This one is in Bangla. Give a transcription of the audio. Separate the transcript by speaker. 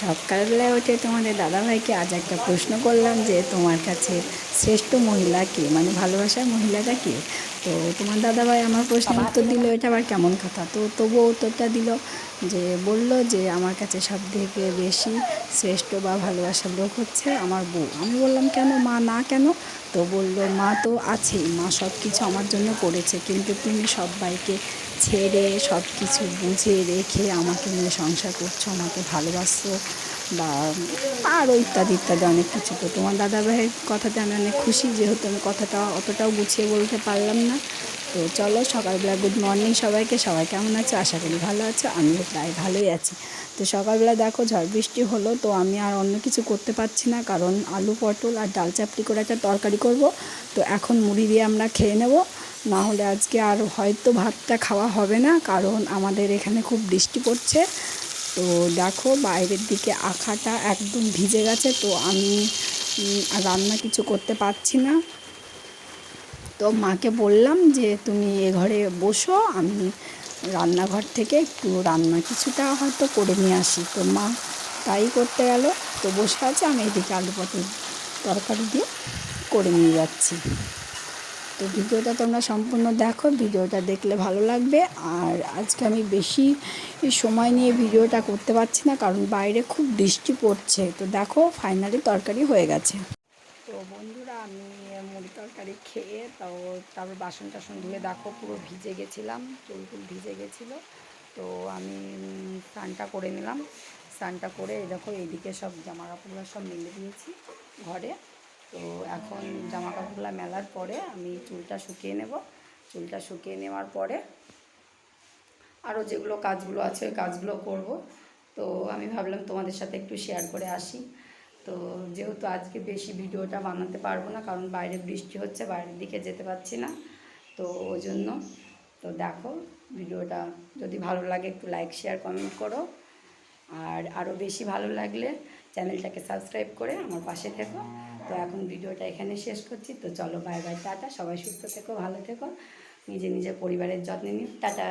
Speaker 1: সকালবেলায় উঠে তোমাদের দাদাভাইকে আজ একটা প্রশ্ন করলাম যে তোমার কাছে শ্রেষ্ঠ মহিলা কে? মানে ভালোবাসার মহিলাটা কে? তো তোমার দাদাভাই আমার প্রশ্নের উত্তর দিল। এটা আবার কেমন কথা? তো তবুও উত্তরটা দিল যে বলল যে আমার কাছে সব থেকে বেশি শ্রেষ্ঠ বা ভালোবাসার লোক হচ্ছে আমার বউ। আমি বললাম কেন? মা না কেন? তো বলল মা তো আছেই মা সব কিছু আমার জন্য করেছে কিন্তু তুমি সবাইকে ছেড়ে সব কিছু বুঝে রেখে আমাকে নিয়ে সংসার করছ আমাকে ভালোবাসছো বা আরও ইত্যাদি ইত্যাদি অনেক কিছু তো তোমার দাদা ভাইয়ের কথাতে আমি অনেক খুশি যেহেতু আমি কথাটা অতটাও গুছিয়ে বলতে পারলাম না। তো চলো সকালবেলা গুড মর্নিং সবাইকে, সবাই কেমন আছে? আশা করি ভালো আছে, আমিও প্রায় ভালোই আছি। তো সকালবেলা দেখো ঝড় বৃষ্টি হলো, তো আমি আর অন্য কিছু করতে পারছি না কারণ আলু পটল আর ডাল চাপটি করে একটা তরকারি করব। তো এখন মুড়ি দিয়ে আমরা খেয়ে নেব। না হলে আজকে আর হয়তো ভাতটা খাওয়া হবে না, কারণ আমাদের এখানে খুব বৃষ্টি পড়ছে। তো দেখো বাইরের দিকে আখাটা একদম ভিজে গেছে, তো আমি রান্না কিছু করতে পারছি না। তো মাকে বললাম যে, তুমি এ ঘরে বসো, আমি রান্নাঘর থেকে একটু রান্না কিছুটা হয়তো করে নিয়ে আসি। তো মা তাই করতে গেল, তো বসে আছে, আমি এদিকে আলু তরকারি দিয়ে করে নিয়ে যাচ্ছি। তো ভিডিওটা তোমরা সম্পূর্ণ দেখো, ভিডিওটা দেখলে ভালো লাগবে। আর আজকে আমি বেশি সময় নিয়ে ভিডিওটা করতে পারছি না, কারণ বাইরে খুব বৃষ্টি পড়ছে। তো দেখো ফাইনালি তরকারি হয়ে গেছে। তো বন্ধুরা, আমি মুড়ি তরকারি খেয়ে তো তারপর বাসন টাসন ধুয়ে দেখো, পুরো ভিজে গেছিলাম, চুল টুল ভিজে গেছিল। তো আমি স্নানটা করে নিলাম। স্নানটা করে দেখো, এইদিকে সব জামা কাপড়গুলো সব মেলে দিয়েছি ঘরে। তো এখন জামা কাপড়গুলো মেলার পরে আমি চুলটা শুকিয়ে নেব। চুলটা শুকিয়ে নেওয়ার পরে আরও যেগুলো কাজগুলো আছে ওই কাজগুলো করব। তো আমি ভাবলাম তোমাদের সাথে একটু শেয়ার করে আসি। তো যেহেতু আজকে বেশি ভিডিওটা বানাতে পারব না, কারণ বাইরে বৃষ্টি হচ্ছে, বাইরের দিকে যেতে পারছি না। তো ওই জন্য তো দেখো, ভিডিওটা যদি ভালো লাগে একটু লাইক শেয়ার কমেন্ট করো। আর আরও বেশি ভালো লাগলে চ্যানেলটাকে সাবস্ক্রাইব করে আমার পাশে থেকো। তো এখন ভিডিওটা এখানে শেষ করছি। তো চলো বাই বাই টাটা। সবাই সুস্থ থেকো, ভালো থেকো। নিজে নিজের পরিবারের যত্ন নিন টাটা।